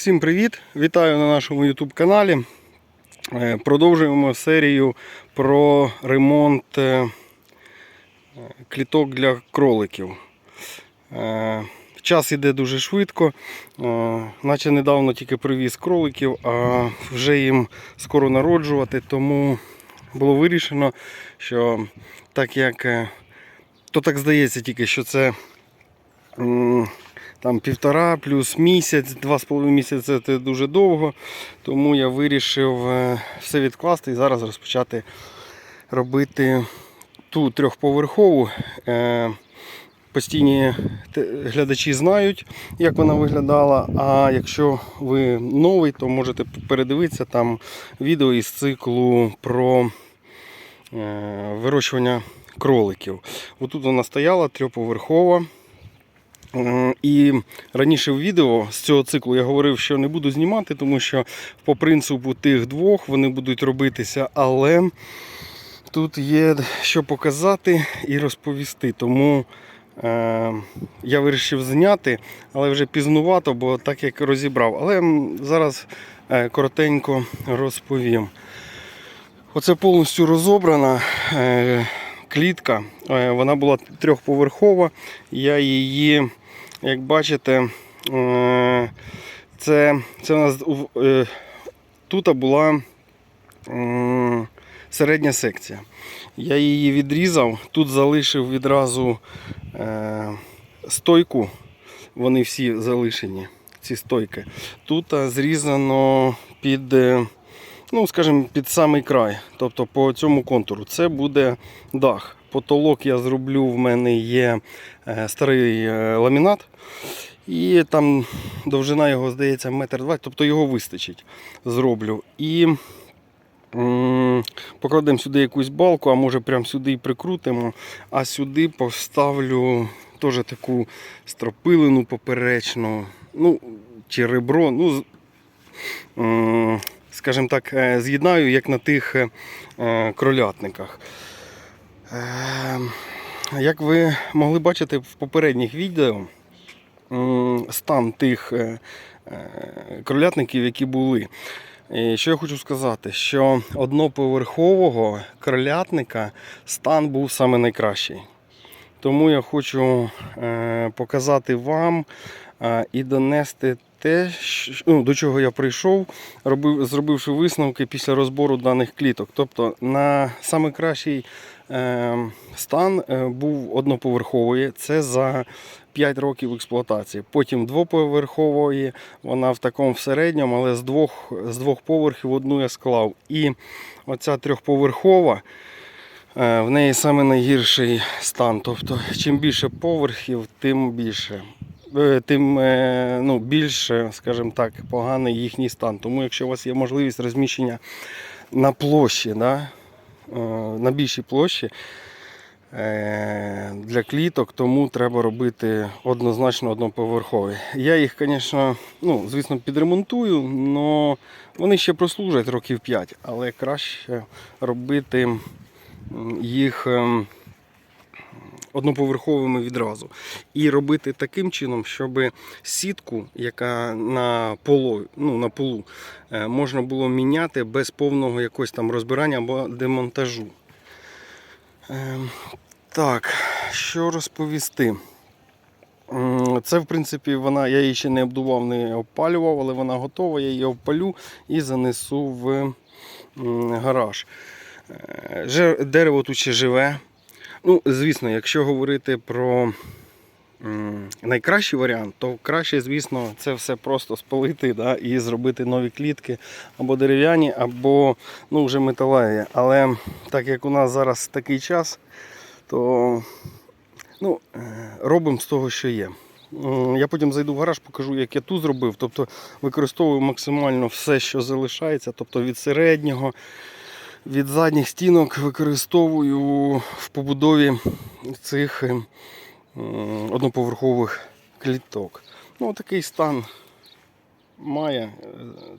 Всім привіт! Вітаю на нашому YouTube каналі. Е, Продовжуємо серію про ремонт е, кліток для кроликів. Е, Час іде дуже швидко, Е, наче недавно тільки привіз кроликів, а вже їм скоро народжувати, тому було вирішено, що так як е, то так здається тільки, що це там півтора плюс місяць, два з половиною місяці це дуже довго. Тому я вирішив е, все відкласти і зараз розпочати робити ту трьохповерхову. Е, Постійні глядачі знають, як вона виглядала. А якщо ви новий, то можете передивитися там відео із циклу про е, вирощування кроликів. Отут вона стояла трьохповерхова. І раніше в відео з цього циклу я говорив, що не буду знімати, тому що по принципу тих двох вони будуть робитися, але тут є що показати і розповісти. Тому е, я вирішив зняти, але вже пізнувато, бо так як розібрав. Але зараз е, коротенько розповім. Оце повністю розобрана е, клітка. Е, вона була трьохповерхова. Я її, як бачите, е, це, це у нас е, тут була середня секція. Я її відрізав, тут залишив відразу е, стойку. Вони всі залишені, ці стойки. Тут е, зрізано під. е, ну, скажімо, під самий край, тобто по цьому контуру. Це буде дах. Потолок я зроблю, в мене є е, старий е, ламінат. І там довжина його, здається, метр два, тобто його вистачить. Зроблю. І покладемо сюди якусь балку, а може прямо сюди і прикрутимо, а сюди поставлю теж таку стропилину поперечну, ну, чи ребро. Ну, скажімо так, е, з'єднаю, як на тих кролятниках. Е, Як ви могли бачити в попередніх відео, стан тих е, е, кролятників, які були. І що я хочу сказати, що одноповерхового кролятника стан був саме найкращий. Тому я хочу е, показати вам і донести те, ну, до чого я прийшов, робив, зробивши висновки після розбору даних кліток. Тобто на найкращий е, стан був одноповерхової, це за 5 років експлуатації. Потім двоповерхової, вона в такому в середньому, але з двох, з двох поверхів одну я склав. І оця трьохповерхова. Е, В неї саме найгірший стан. Тобто, чим більше поверхів, тим більше. Е, Тим е, ну, більше, скажімо так, поганий їхній стан. Тому якщо у вас є можливість розміщення на площі, да, е, на більшій площі для кліток, тому треба робити однозначно одноповерховий. Я їх, звісно, ну, звісно, підремонтую, але вони ще прослужать років 5, але краще робити їх ем, одноповерховими відразу. І робити таким чином, щоб сітку, яка на полу, ну, на полу, е, можна було міняти без повного якогось там розбирання або демонтажу. Ем, Так, що розповісти? Це, в принципі, вона, я її ще не обдував, не опалював, але вона готова, я її опалю і занесу в гараж. Е, Дерево тут ще живе. Ну, звісно, якщо говорити про найкращий варіант, то краще, звісно, це все просто спалити да, і зробити нові клітки або дерев'яні, або ну, вже металеві. Але так як у нас зараз такий час, то ну, е, робимо з того, що є. Я потім зайду в гараж, покажу, як я тут зробив. Тобто використовую максимально все, що залишається, тобто від середнього, від задніх стінок використовую в побудові цих е, одноповерхових кліток. Ну, такий стан має. Е,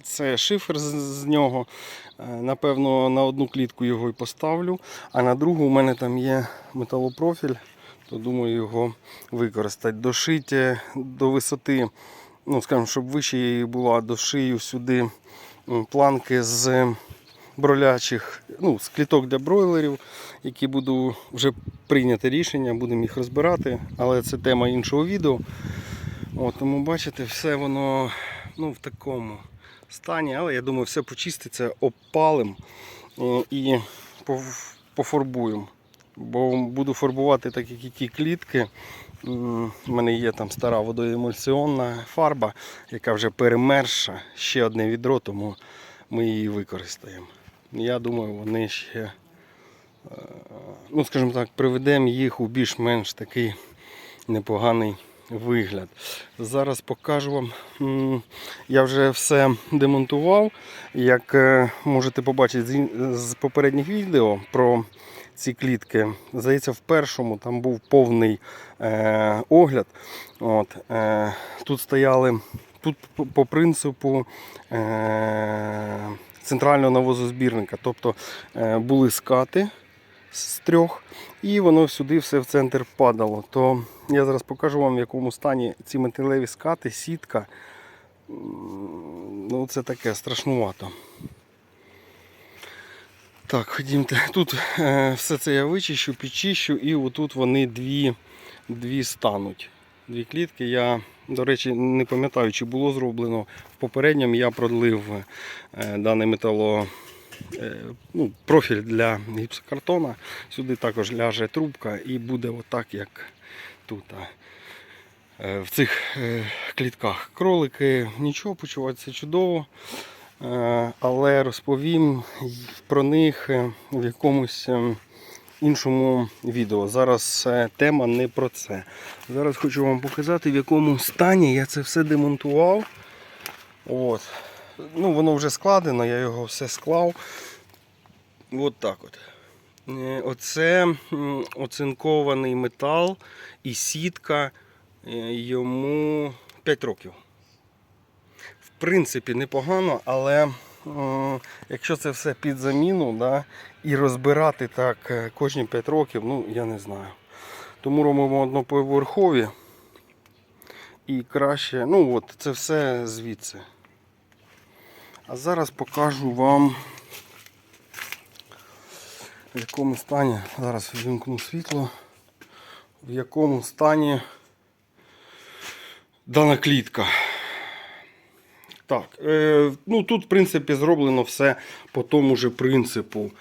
Це шифер з, нього. Е, Напевно, на одну клітку його і поставлю, а на другу у мене там є металопрофіль, то думаю його використати. Дошити до висоти ну, скажімо, щоб вище її була до шию сюди планки з бролячих, ну, з кліток для бройлерів, які буду вже прийняти рішення, будемо їх розбирати, але це тема іншого відео. От, тому бачите, все воно ну, в такому стані, але я думаю, все почиститься, опалим е, і пофарбуємо. Бо буду фарбувати так, як і ті клітки. У мене є там стара водоемульсіонна фарба, яка вже перемерша. Ще одне відро, тому ми її використаємо. Я думаю, вони ще, е, ну скажімо так, приведемо їх у більш-менш такий непоганий вигляд. Зараз покажу вам. Я вже все демонтував. Як е, можете побачити з попередніх відео про ці клітки. Здається, в першому там був повний е, огляд. От, е, тут стояли тут по, принципу е, центрального навозозбірника. Тобто е, були скати з трьох, і воно сюди все в центр падало. То я зараз покажу вам, в якому стані ці металеві скати, сітка. Ну, це таке страшнувато. Так, ходімте. Тут е, все це я вичищу, підчищу, і отут вони дві, дві стануть. Дві клітки. Я, до речі, не пам'ятаю, чи було зроблено. В попередньому я продлив е, даний метало, е, ну, профіль для гіпсокартона. Сюди також ляже трубка і буде отак, як тут. Е, В цих клітках кролики нічого, почуваються чудово. Але розповім про них в якомусь е, іншому відео. Зараз е, тема не про це. Зараз хочу вам показати, в якому стані я це все демонтував. От. Ну, воно вже складено, я його все склав. От так от. Е, Оце оцинкований метал і сітка е, йому 5 років в принципі непогано, але якщо це все під заміну да, і розбирати так е, кожні 5 років, ну я не знаю. Тому робимо одноповерхові і краще, ну от це все звідси. А зараз покажу вам в якому стані, зараз вімкну світло, в якому стані дана клітка. Так, е, ну тут, в принципі, зроблено все по тому же принципу.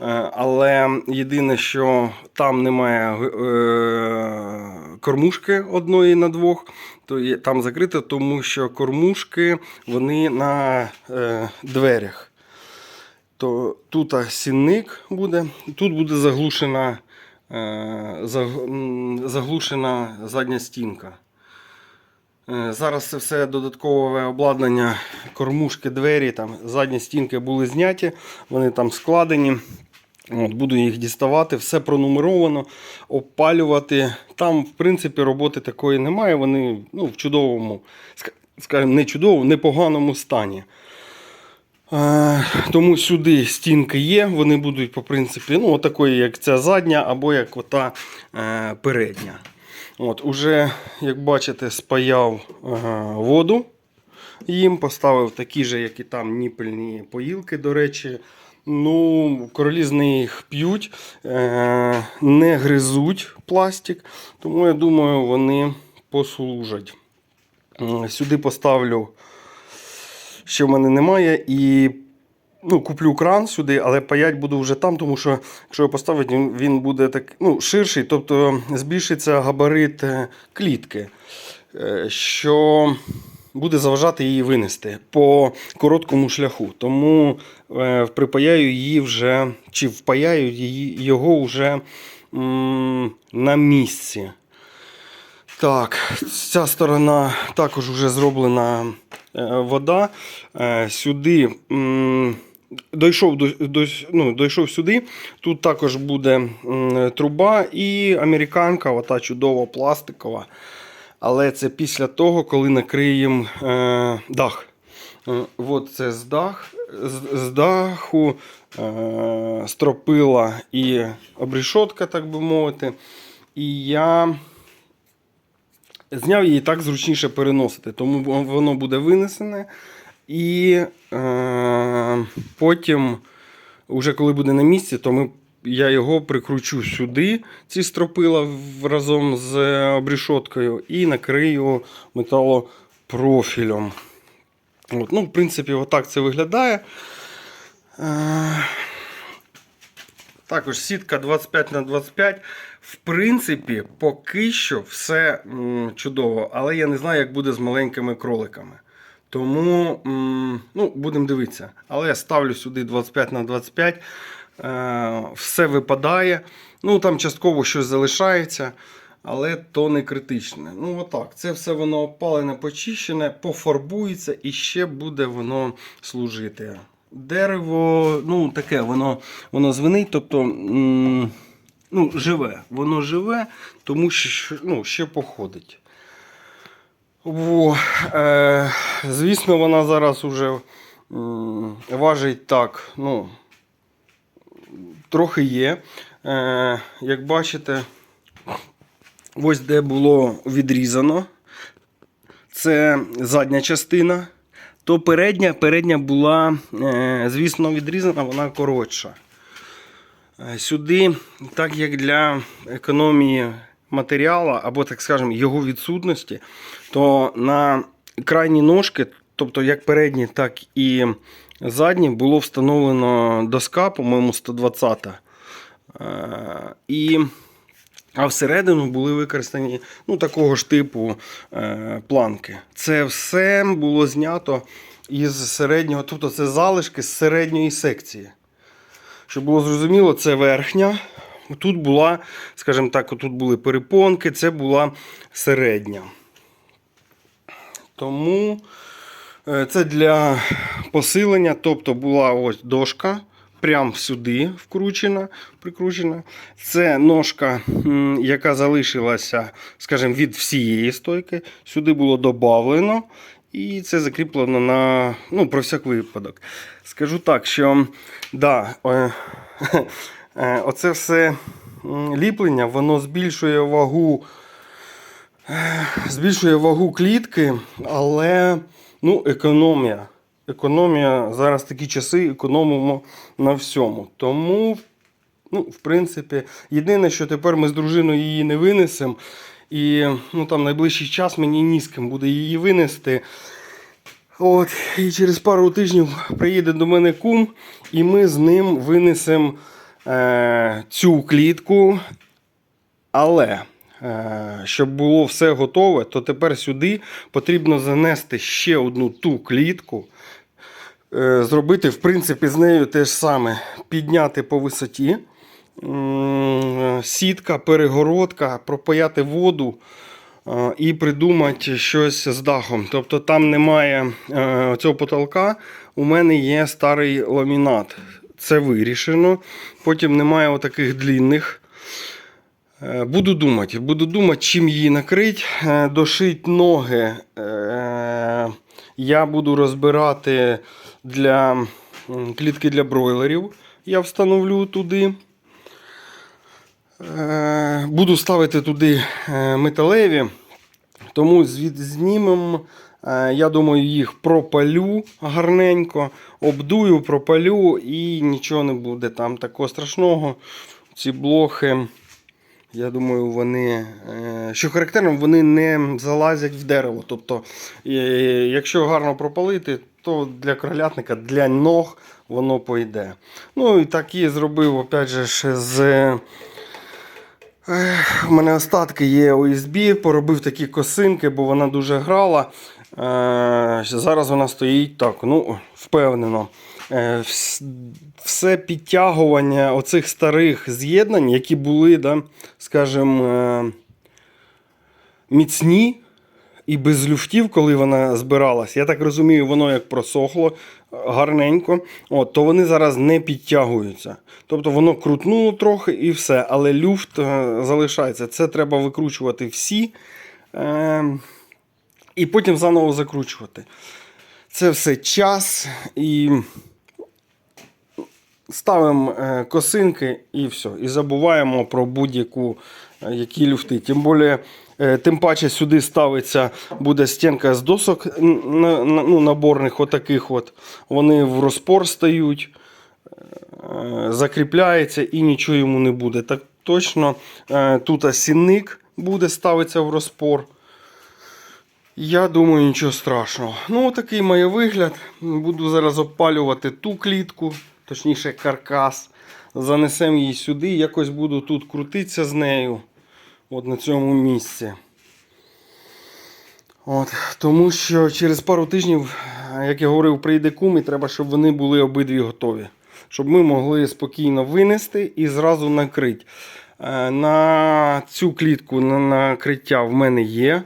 Е, але єдине, що там немає е, кормушки одної на двох, то там закрито, тому що кормушки вони на е, дверях. То тут сінник буде, тут буде заглушена, заглушена задня стінка. Зараз це все додаткове обладнання, кормушки, двері, там, задні стінки були зняті, вони там складені. От, буду їх діставати, все пронумеровано, опалювати. Там, в принципі, роботи такої немає. Вони ну, в чудовому, скажімо, не чудовому, непоганому стані. Е, тому сюди стінки є, вони будуть, по принципі, ну, отакої, як ця задня, або як ота е, передня. От, Уже, як бачите, спаяв е, воду їм, поставив такі ж, як і там, ніпельні поїлки, до речі. Ну, королі з них п'ють, е, не гризуть пластик, тому я думаю, вони послужать. Сюди поставлю, що в мене немає, і ну, куплю кран сюди, але паять буду вже там, тому що якщо його поставити, він- буде так, ну, ширший, тобто збільшиться габарит е, клітки, е, що буде заважати її винести по короткому шляху. Тому е, припаяю її вже, чи впаяю її, його вже м, на місці. Так, ця сторона також вже зроблена е, вода. Е, Сюди дійшов, до, до, ну, дійшов сюди. Тут також буде труба і американка, ота чудова пластикова. Але це після того, коли накриємо е, дах. Е, От це з, дах, з, з даху е, стропила і обрішотка, так би мовити. І я Зняв її так зручніше переносити, тому воно буде винесене. І е, потім, уже коли буде на місці, то ми, я його прикручу сюди, ці стропила разом з обрішоткою, і накрию металопрофілем. От, ну, в принципі, отак це виглядає. Е, також сітка 25 на 25. В принципі, поки що все чудово, але я не знаю, як буде з маленькими кроликами. Тому ну, будемо дивитися. Але я ставлю сюди 25 на 25. Е, все випадає. Ну, там частково щось залишається, але то не критичне. Ну, отак. Це все воно опалене, почищене, пофарбується і ще буде воно служити. Дерево, ну, таке, воно, воно звенить, тобто. Ну, живе, воно живе, тому що ну, ще походить. Во, е, звісно, вона зараз уже важить так. Ну, трохи є. Е, як бачите, ось де було відрізано. Це задня частина. То передня, передня була, е, звісно, відрізана, вона коротша. Е, Сюди, так як для економії матеріалу, або, так скажемо, його відсутності, то на крайні ножки, тобто як передні, так і задні, було встановлено доска, по-моєму, 120. Е, І, а всередину були використані ну, такого ж типу е, планки. Це все було знято із середнього, тобто це залишки з середньої секції. Щоб було зрозуміло, це верхня. Тут була, скажімо так, тут були перепонки, це була середня. Тому це для посилення, тобто була ось дошка, прямо сюди вкручена, прикручена. Це ножка, яка залишилася, скажімо, від всієї стойки. Сюди було додавлено. І це закріплено на ну, про всяк випадок. Скажу так, що да, е, е, оце все ліплення, воно збільшує вагу, е, збільшує вагу клітки, але ну, економія. Економія зараз такі часи економимо на всьому. Тому, ну, в принципі, єдине, що тепер ми з дружиною її не винесемо. І ну, там найближчий час мені ні з ким буде її винести. От, і через пару тижнів приїде до мене кум, і ми з ним винесемо е, цю клітку. Але щоб було все готове, то тепер сюди потрібно занести ще одну ту клітку. Е, зробити, в принципі, з нею те ж саме: підняти по висоті, сітка, перегородка, пропаяти воду е, і придумати щось з дахом. Тобто там немає е, цього потолка, у мене є старий ламінат. Це вирішено. Потім немає отаких длінних. Е, Буду думати, буду думати, чим її накрити. Дошить ноги. е, Я буду розбирати для клітки для бройлерів. Я встановлю туди. Е, Буду ставити туди е, металеві. Тому знімемо. Е, Я думаю, їх пропалю гарненько, обдую, пропалю і нічого не буде там такого страшного. Ці блохи, я думаю, вони, е, що характерно, вони не залазять в дерево. Тобто, е, якщо гарно пропалити, то для кролятника, для ног воно пойде. Ну і так і зробив, опять же, з. У мене остатки є OSB, поробив такі косинки, бо вона дуже грала. Е, зараз вона стоїть так, ну, впевнено. Е, вс- все підтягування оцих старих з'єднань, які були, да, скажімо, е, міцні і без люфтів, коли вона збиралась, я так розумію, воно як просохло гарненько, от, то вони зараз не підтягуються. Тобто воно крутнуло трохи і все, але люфт е, залишається. Це треба викручувати всі. І потім заново закручувати. Це все час і ставимо е, косинки і все. І забуваємо про будь-яку е, які люфти. Тим більше Тим паче сюди ставиться буде стінка з досок ну, наборних, отаких от. Вони в розпор стають, е, закріпляється і нічого йому не буде. Так точно тут сінник буде ставитися в розпор. Я думаю, нічого страшного. Ну, такий має вигляд. Буду зараз опалювати ту клітку, точніше каркас. Занесемо її сюди, якось буду тут крутитися з нею. От на цьому місці. От, тому що через пару тижнів, як я говорив, прийде кум і треба, щоб вони були обидві готові. Щоб ми могли спокійно винести і зразу накрити. Е, На цю клітку на накриття в мене є.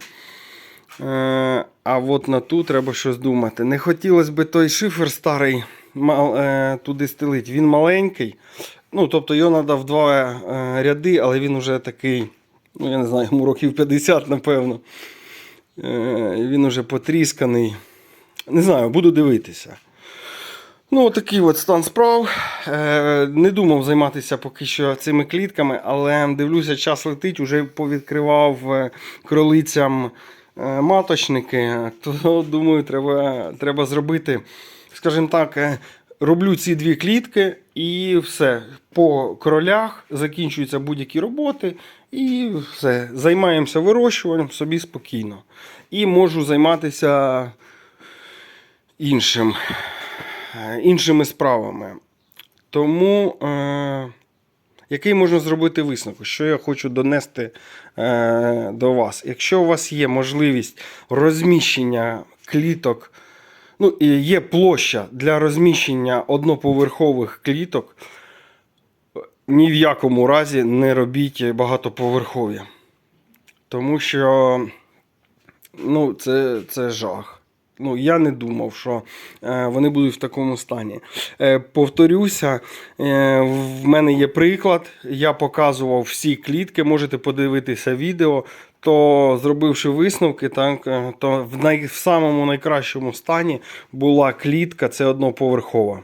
Е, А от на ту треба щось думати. Не хотілося б той шифер старий туди стелити. Він маленький. Ну, тобто його треба в два е, ряди, але він вже такий, ну я не знаю, йому років 50, напевно. Е, Він уже потрісканий. Не знаю, буду дивитися. Ну, такий от стан справ. Е, Не думав займатися поки що цими клітками, але дивлюся, час летить, уже повідкривав е, кролицям е, маточники. То думаю, треба, треба зробити, скажімо так, е, роблю ці дві клітки і все. По кролях закінчуються будь-які роботи, і все. Займаємося вирощуванням собі спокійно. І можу займатися іншим е, іншими справами. Тому е, який можна зробити висновок? Що я хочу донести е, до вас? Якщо у вас є можливість розміщення кліток, ну, і є площа для розміщення одноповерхових кліток, ні в якому разі не робіть багатоповерхові. Тому що ну, це, це жах. Ну, я не думав, що е, вони будуть в такому стані. Е, повторюся, е, в мене є приклад. Я показував всі клітки, можете подивитися відео. То зробивши висновки, так, то в, най, в самому найкращому стані була клітка, це одноповерхова.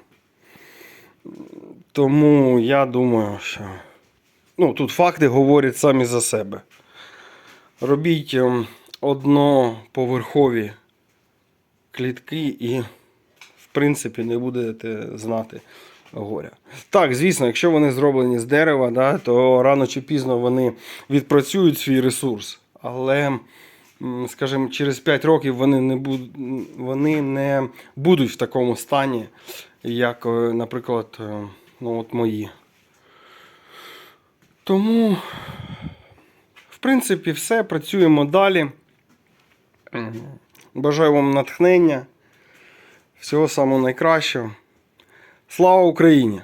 Тому я думаю, що ну, тут факти говорять самі за себе. Робіть ем, одноповерхові клітки і, в принципі, не будете знати горя. Так, звісно, якщо вони зроблені з дерева, да, то рано чи пізно вони відпрацюють свій ресурс. Але, скажімо, через 5 років вони не, буд... вони не будуть в такому стані, як, е, наприклад, е, ну, от мої. Тому, в принципі, все. Працюємо далі. Бажаю вам натхнення. Всього самого найкращого. Слава Україні!